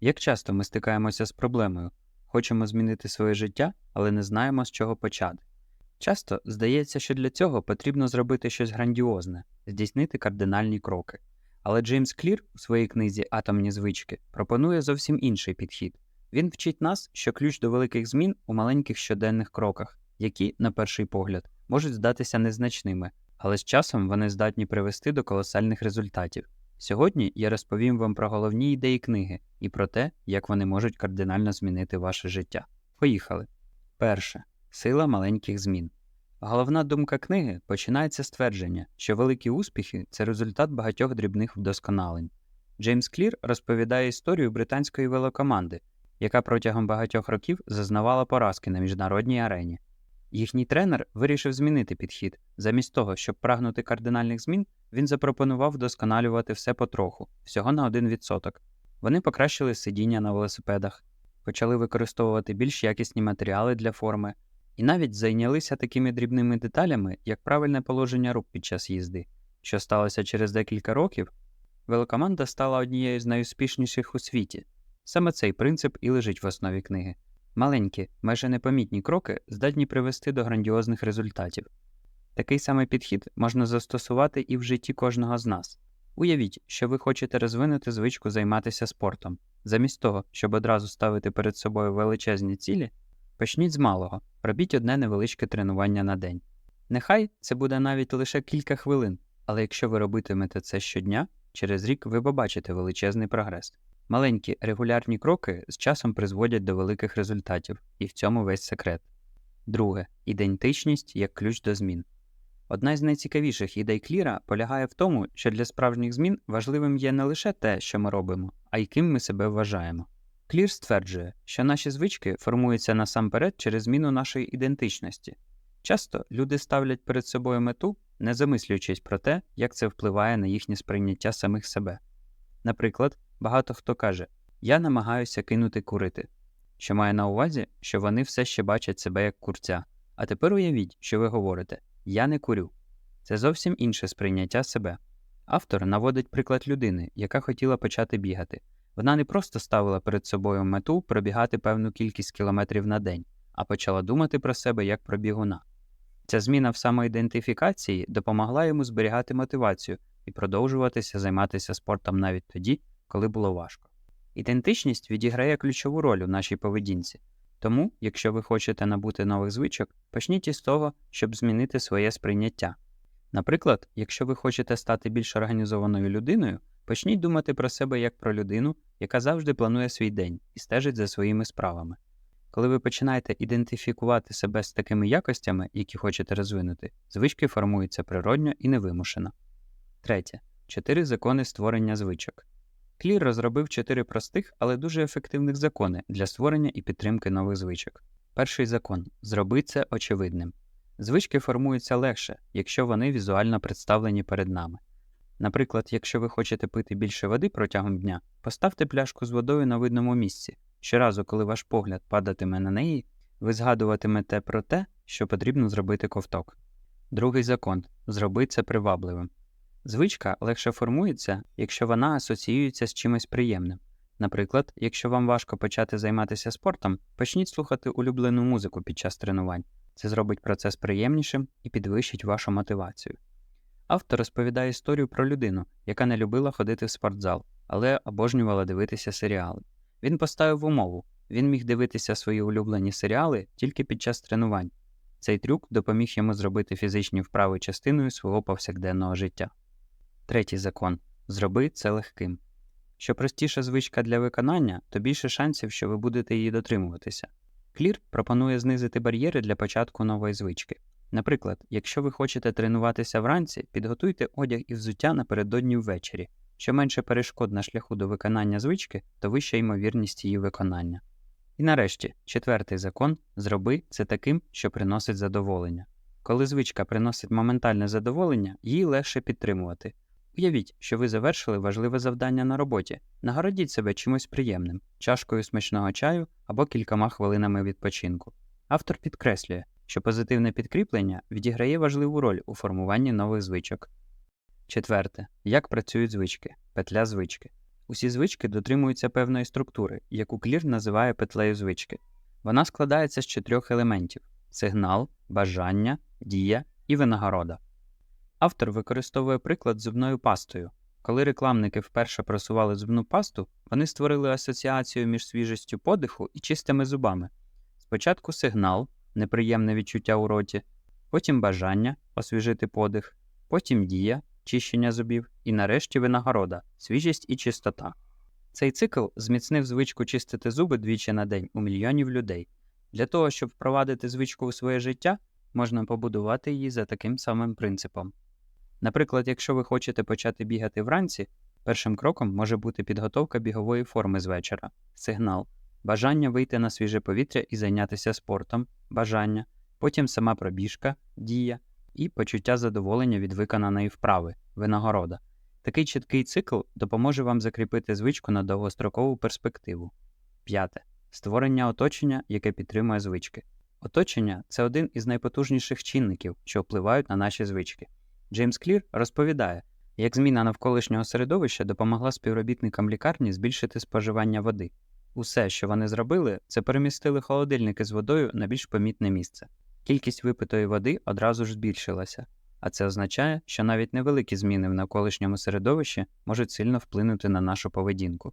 Як часто ми стикаємося з проблемою, хочемо змінити своє життя, але не знаємо, з чого почати. Часто здається, що для цього потрібно зробити щось грандіозне, здійснити кардинальні кроки. Але Джеймс Клір у своїй книзі Атомні звички пропонує зовсім інший підхід. Він вчить нас, що ключ до великих змін у маленьких щоденних кроках, які, на перший погляд, можуть здатися незначними, але з часом вони здатні привести до колосальних результатів. Сьогодні я розповім вам про головні ідеї книги і про те, як вони можуть кардинально змінити ваше життя. Поїхали. Перше. Сила маленьких змін. Головна думка книги починається з твердження, що великі успіхи це результат багатьох дрібних вдосконалень. Джеймс Клір розповідає історію британської велокоманди, яка протягом багатьох років зазнавала поразки на міжнародній арені. Їхній тренер вирішив змінити підхід. Замість того, щоб прагнути кардинальних змін, він запропонував вдосконалювати все потроху, всього на 1%. Вони покращили сидіння на велосипедах, почали використовувати більш якісні матеріали для форми, і навіть зайнялися такими дрібними деталями, як правильне положення рук під час їзди, що сталося через декілька років. Велокоманда стала однією з найуспішніших у світі. Саме цей принцип і лежить в основі книги. Маленькі, майже непомітні кроки здатні привести до грандіозних результатів. Такий самий підхід можна застосувати і в житті кожного з нас. Уявіть, що ви хочете розвинути звичку займатися спортом. Замість того, щоб одразу ставити перед собою величезні цілі, почніть з малого, робіть одне невеличке тренування на день. Нехай це буде навіть лише кілька хвилин, але якщо ви робитимете це щодня, через рік ви побачите величезний прогрес. Маленькі регулярні кроки з часом призводять до великих результатів, і в цьому весь секрет. Друге ідентичність як ключ до змін. Одна з найцікавіших ідей Кліра полягає в тому, що для справжніх змін важливим є не лише те, що ми робимо, а й ким ми себе вважаємо. Клір стверджує, що наші звички формуються насамперед через зміну нашої ідентичності. Часто люди ставлять перед собою мету, не замислюючись про те, як це впливає на їхнє сприйняття самих себе. Наприклад, багато хто каже: Я намагаюся кинути курити, що має на увазі, що вони все ще бачать себе як курця. А тепер уявіть, що ви говорите Я не курю. Це зовсім інше сприйняття себе. Автор наводить приклад людини, яка хотіла почати бігати. Вона не просто ставила перед собою мету пробігати певну кількість кілометрів на день, а почала думати про себе як про бігуна. Ця зміна в самоідентифікації допомогла йому зберігати мотивацію і продовжуватися займатися спортом навіть тоді, коли було важко. Ідентичність відіграє ключову роль у нашій поведінці. Тому, якщо ви хочете набути нових звичок, почніть із того, щоб змінити своє сприйняття. Наприклад, якщо ви хочете стати більш організованою людиною, почніть думати про себе як про людину, яка завжди планує свій день і стежить за своїми справами. Коли ви починаєте ідентифікувати себе з такими якостями, які хочете розвинути, звички формуються природньо і невимушено. Третє. Чотири закони створення звичок. Клір розробив чотири простих, але дуже ефективних закони для створення і підтримки нових звичок. Перший закон зроби це очевидним. Звички формуються легше, якщо вони візуально представлені перед нами. Наприклад, якщо ви хочете пити більше води протягом дня, поставте пляшку з водою на видному місці. Щоразу, коли ваш погляд падатиме на неї, ви згадуватимете про те, що потрібно зробити ковток. Другий закон зроби це привабливим. Звичка легше формується, якщо вона асоціюється з чимось приємним. Наприклад, якщо вам важко почати займатися спортом, почніть слухати улюблену музику під час тренувань. Це зробить процес приємнішим і підвищить вашу мотивацію. Автор розповідає історію про людину, яка не любила ходити в спортзал, але обожнювала дивитися серіали. Він поставив умову він міг дивитися свої улюблені серіали тільки під час тренувань. Цей трюк допоміг йому зробити фізичні вправи частиною свого повсякденного життя. Третій закон зроби це легким. Що простіша звичка для виконання, то більше шансів, що ви будете її дотримуватися. Клір пропонує знизити бар'єри для початку нової звички. Наприклад, якщо ви хочете тренуватися вранці, підготуйте одяг і взуття напередодні ввечері. Що менше перешкод на шляху до виконання звички, то вища ймовірність її виконання. І нарешті, четвертий закон зроби це таким, що приносить задоволення. Коли звичка приносить моментальне задоволення, її легше підтримувати. Уявіть, що ви завершили важливе завдання на роботі, нагородіть себе чимось приємним, чашкою смачного чаю або кількома хвилинами відпочинку. Автор підкреслює, що позитивне підкріплення відіграє важливу роль у формуванні нових звичок. Четверте. Як працюють звички. Петля звички. Усі звички дотримуються певної структури, яку клір називає петлею звички. Вона складається з чотирьох елементів: сигнал, бажання, дія і винагорода. Автор використовує приклад зубною пастою. Коли рекламники вперше просували зубну пасту, вони створили асоціацію між свіжістю подиху і чистими зубами. Спочатку сигнал, неприємне відчуття у роті, потім бажання освіжити подих, потім дія, чищення зубів, і нарешті винагорода, свіжість і чистота. Цей цикл зміцнив звичку чистити зуби двічі на день у мільйонів людей. Для того, щоб впровадити звичку у своє життя, можна побудувати її за таким самим принципом. Наприклад, якщо ви хочете почати бігати вранці, першим кроком може бути підготовка бігової форми з вечора, сигнал, бажання вийти на свіже повітря і зайнятися спортом, бажання, потім сама пробіжка, дія і почуття задоволення від виконаної вправи, винагорода. Такий чіткий цикл допоможе вам закріпити звичку на довгострокову перспективу. П'яте. Створення оточення, яке підтримує звички. Оточення це один із найпотужніших чинників, що впливають на наші звички. Джеймс Клір розповідає, як зміна навколишнього середовища допомогла співробітникам лікарні збільшити споживання води. Усе, що вони зробили, це перемістили холодильники з водою на більш помітне місце. Кількість випитої води одразу ж збільшилася, а це означає, що навіть невеликі зміни в навколишньому середовищі можуть сильно вплинути на нашу поведінку.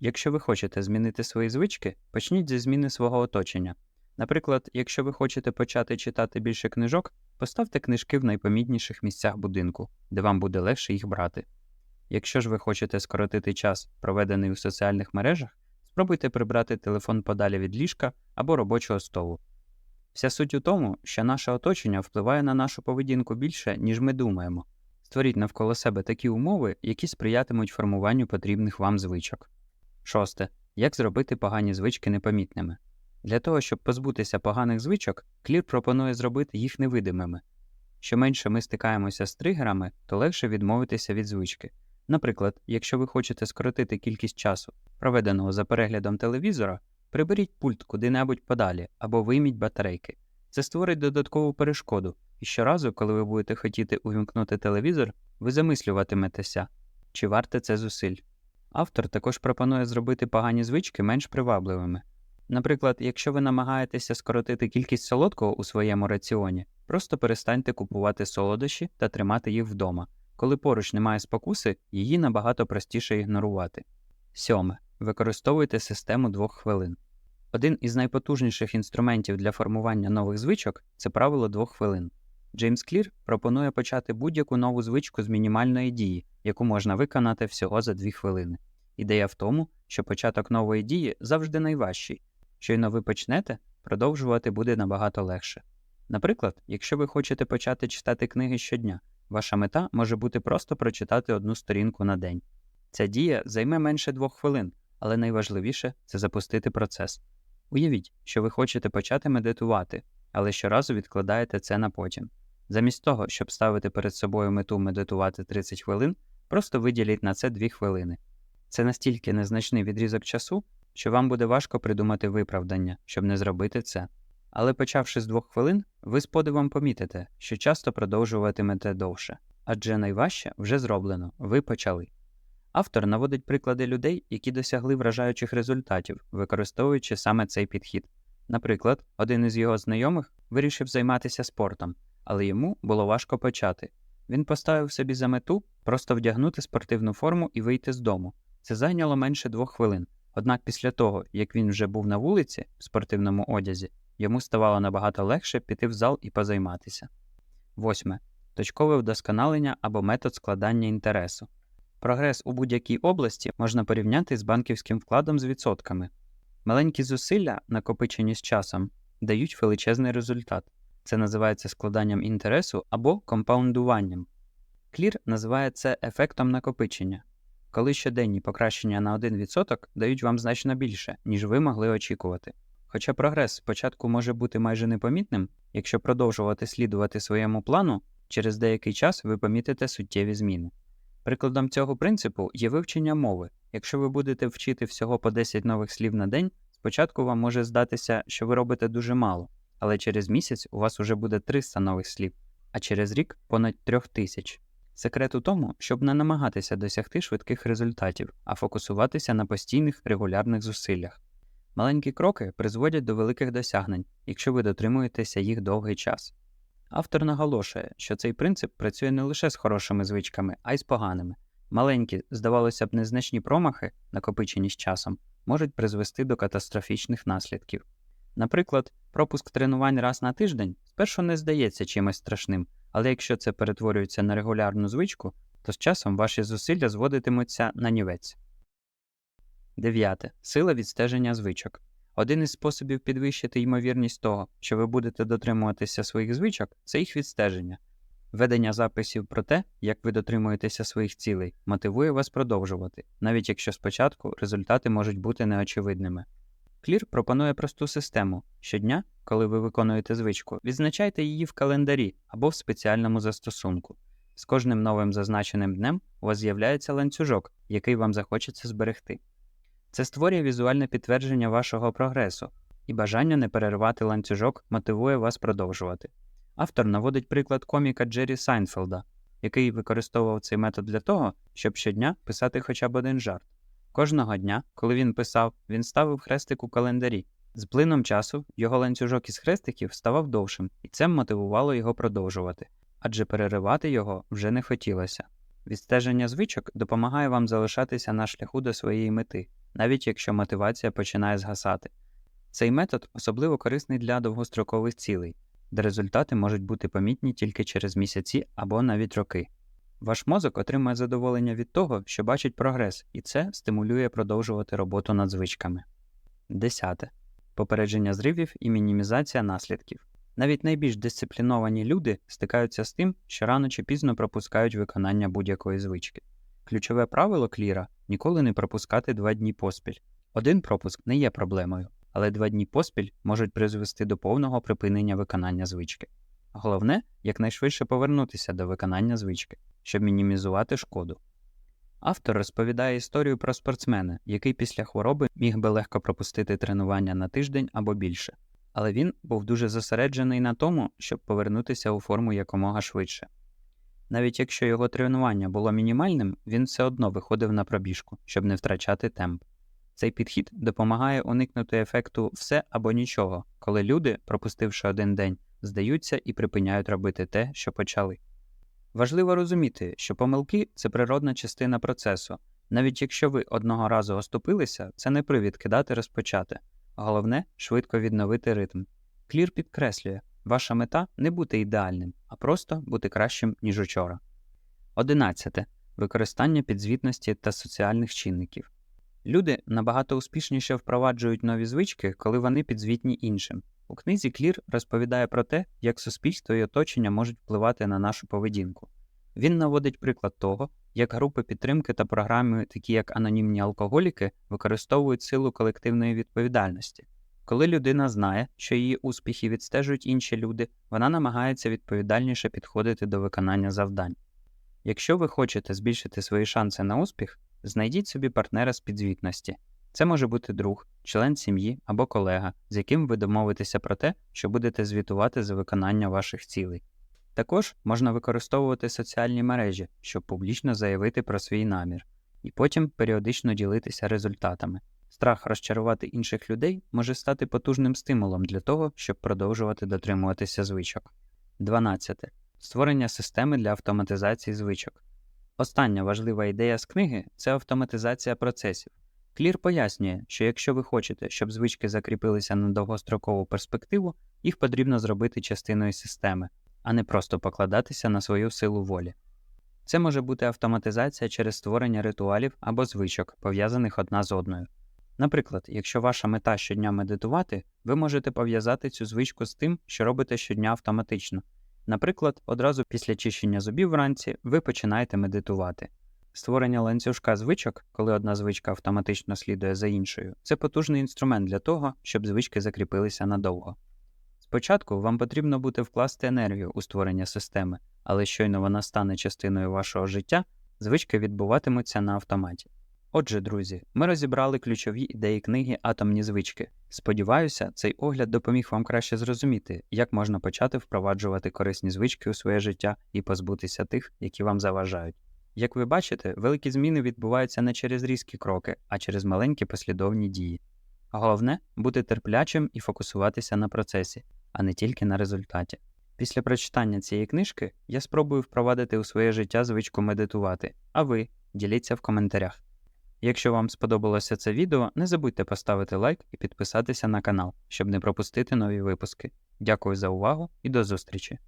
Якщо ви хочете змінити свої звички, почніть зі зміни свого оточення. Наприклад, якщо ви хочете почати читати більше книжок, поставте книжки в найпомітніших місцях будинку, де вам буде легше їх брати. Якщо ж ви хочете скоротити час, проведений у соціальних мережах, спробуйте прибрати телефон подалі від ліжка або робочого столу. Вся суть у тому, що наше оточення впливає на нашу поведінку більше, ніж ми думаємо. Створіть навколо себе такі умови, які сприятимуть формуванню потрібних вам звичок. Шосте. Як зробити погані звички непомітними? Для того, щоб позбутися поганих звичок, клір пропонує зробити їх невидимими. Що менше ми стикаємося з тригерами, то легше відмовитися від звички. Наприклад, якщо ви хочете скоротити кількість часу, проведеного за переглядом телевізора, приберіть пульт куди-небудь подалі або вийміть батарейки. Це створить додаткову перешкоду, і щоразу, коли ви будете хотіти увімкнути телевізор, ви замислюватиметеся, чи варте це зусиль. Автор також пропонує зробити погані звички менш привабливими. Наприклад, якщо ви намагаєтеся скоротити кількість солодкого у своєму раціоні, просто перестаньте купувати солодощі та тримати їх вдома. Коли поруч немає спокуси, її набагато простіше ігнорувати. Сьоме. Використовуйте систему двох хвилин. Один із найпотужніших інструментів для формування нових звичок це правило двох хвилин. Джеймс Клір пропонує почати будь-яку нову звичку з мінімальної дії, яку можна виконати всього за дві хвилини. Ідея в тому, що початок нової дії завжди найважчий. Щойно ви почнете, продовжувати буде набагато легше. Наприклад, якщо ви хочете почати читати книги щодня, ваша мета може бути просто прочитати одну сторінку на день. Ця дія займе менше двох хвилин, але найважливіше це запустити процес. Уявіть, що ви хочете почати медитувати, але щоразу відкладаєте це на потім. Замість того, щоб ставити перед собою мету медитувати 30 хвилин, просто виділіть на це 2 хвилини. Це настільки незначний відрізок часу, що вам буде важко придумати виправдання, щоб не зробити це. Але почавши з двох хвилин, ви з подивом помітите, що часто продовжуватимете довше, адже найважче вже зроблено, ви почали. Автор наводить приклади людей, які досягли вражаючих результатів, використовуючи саме цей підхід. Наприклад, один із його знайомих вирішив займатися спортом, але йому було важко почати. Він поставив собі за мету просто вдягнути спортивну форму і вийти з дому. Це зайняло менше двох хвилин. Однак після того, як він вже був на вулиці в спортивному одязі, йому ставало набагато легше піти в зал і позайматися. Восьме. Точкове вдосконалення або метод складання інтересу. Прогрес у будь-якій області можна порівняти з банківським вкладом з відсотками. Маленькі зусилля, накопичені з часом, дають величезний результат. Це називається складанням інтересу або компаундуванням. Клір називає це ефектом накопичення, коли щоденні покращення на 1% дають вам значно більше, ніж ви могли очікувати. Хоча прогрес спочатку може бути майже непомітним, якщо продовжувати слідувати своєму плану, через деякий час ви помітите суттєві зміни. Прикладом цього принципу є вивчення мови. Якщо ви будете вчити всього по 10 нових слів на день, спочатку вам може здатися, що ви робите дуже мало, але через місяць у вас уже буде 300 нових слів, а через рік понад 3000. Секрет у тому, щоб не намагатися досягти швидких результатів, а фокусуватися на постійних регулярних зусиллях. Маленькі кроки призводять до великих досягнень, якщо ви дотримуєтеся їх довгий час. Автор наголошує, що цей принцип працює не лише з хорошими звичками, а й з поганими. Маленькі, здавалося б, незначні промахи, накопичені з часом, можуть призвести до катастрофічних наслідків. Наприклад, пропуск тренувань раз на тиждень спершу не здається чимось страшним, але якщо це перетворюється на регулярну звичку, то з часом ваші зусилля зводитимуться на нівець. Дев'яте. Сила відстеження звичок. Один із способів підвищити ймовірність того, що ви будете дотримуватися своїх звичок, це їх відстеження. Ведення записів про те, як ви дотримуєтеся своїх цілей, мотивує вас продовжувати, навіть якщо спочатку результати можуть бути неочевидними. Клір пропонує просту систему. Щодня, коли ви виконуєте звичку, відзначайте її в календарі або в спеціальному застосунку. З кожним новим зазначеним днем у вас з'являється ланцюжок, який вам захочеться зберегти. Це створює візуальне підтвердження вашого прогресу, і бажання не перервати ланцюжок мотивує вас продовжувати. Автор наводить приклад коміка Джері Сайнфелда, який використовував цей метод для того, щоб щодня писати хоча б один жарт. Кожного дня, коли він писав, він ставив хрестик у календарі. З плином часу його ланцюжок із хрестиків ставав довшим, і це мотивувало його продовжувати, адже переривати його вже не хотілося. Відстеження звичок допомагає вам залишатися на шляху до своєї мети, навіть якщо мотивація починає згасати. Цей метод особливо корисний для довгострокових цілей, де результати можуть бути помітні тільки через місяці або навіть роки. Ваш мозок отримує задоволення від того, що бачить прогрес, і це стимулює продовжувати роботу над звичками. 10. Попередження зривів і мінімізація наслідків. Навіть найбільш дисципліновані люди стикаються з тим, що рано чи пізно пропускають виконання будь-якої звички. Ключове правило кліра ніколи не пропускати два дні поспіль. Один пропуск не є проблемою, але два дні поспіль можуть призвести до повного припинення виконання звички. Головне якнайшвидше повернутися до виконання звички, щоб мінімізувати шкоду. Автор розповідає історію про спортсмена, який після хвороби міг би легко пропустити тренування на тиждень або більше, але він був дуже зосереджений на тому, щоб повернутися у форму якомога швидше. Навіть якщо його тренування було мінімальним, він все одно виходив на пробіжку, щоб не втрачати темп. Цей підхід допомагає уникнути ефекту все або нічого, коли люди, пропустивши один день, здаються і припиняють робити те, що почали. Важливо розуміти, що помилки це природна частина процесу. Навіть якщо ви одного разу оступилися, це не привід кидати розпочати. Головне швидко відновити ритм. Клір підкреслює, ваша мета не бути ідеальним, а просто бути кращим, ніж учора. 11. Використання підзвітності та соціальних чинників. Люди набагато успішніше впроваджують нові звички, коли вони підзвітні іншим. У книзі Клір розповідає про те, як суспільство і оточення можуть впливати на нашу поведінку. Він наводить приклад того, як групи підтримки та програми, такі як анонімні алкоголіки, використовують силу колективної відповідальності. Коли людина знає, що її успіхи відстежують інші люди, вона намагається відповідальніше підходити до виконання завдань. Якщо ви хочете збільшити свої шанси на успіх, знайдіть собі партнера з підзвітності. Це може бути друг, член сім'ї або колега, з яким ви домовитеся про те, що будете звітувати за виконання ваших цілей. Також можна використовувати соціальні мережі, щоб публічно заявити про свій намір, і потім періодично ділитися результатами. Страх розчарувати інших людей може стати потужним стимулом для того, щоб продовжувати дотримуватися звичок. 12. Створення системи для автоматизації звичок. Остання важлива ідея з книги це автоматизація процесів. Клір пояснює, що якщо ви хочете, щоб звички закріпилися на довгострокову перспективу, їх потрібно зробити частиною системи, а не просто покладатися на свою силу волі. Це може бути автоматизація через створення ритуалів або звичок, пов'язаних одна з одною. Наприклад, якщо ваша мета щодня медитувати, ви можете пов'язати цю звичку з тим, що робите щодня автоматично. Наприклад, одразу після чищення зубів вранці ви починаєте медитувати. Створення ланцюжка звичок, коли одна звичка автоматично слідує за іншою, це потужний інструмент для того, щоб звички закріпилися надовго. Спочатку вам потрібно буде вкласти енергію у створення системи, але щойно вона стане частиною вашого життя, звички відбуватимуться на автоматі. Отже, друзі, ми розібрали ключові ідеї книги Атомні звички, Сподіваюся, цей огляд допоміг вам краще зрозуміти, як можна почати впроваджувати корисні звички у своє життя і позбутися тих, які вам заважають. Як ви бачите, великі зміни відбуваються не через різкі кроки, а через маленькі послідовні дії. Головне бути терплячим і фокусуватися на процесі, а не тільки на результаті. Після прочитання цієї книжки я спробую впровадити у своє життя звичку медитувати, а ви діліться в коментарях. Якщо вам сподобалося це відео, не забудьте поставити лайк і підписатися на канал, щоб не пропустити нові випуски. Дякую за увагу і до зустрічі!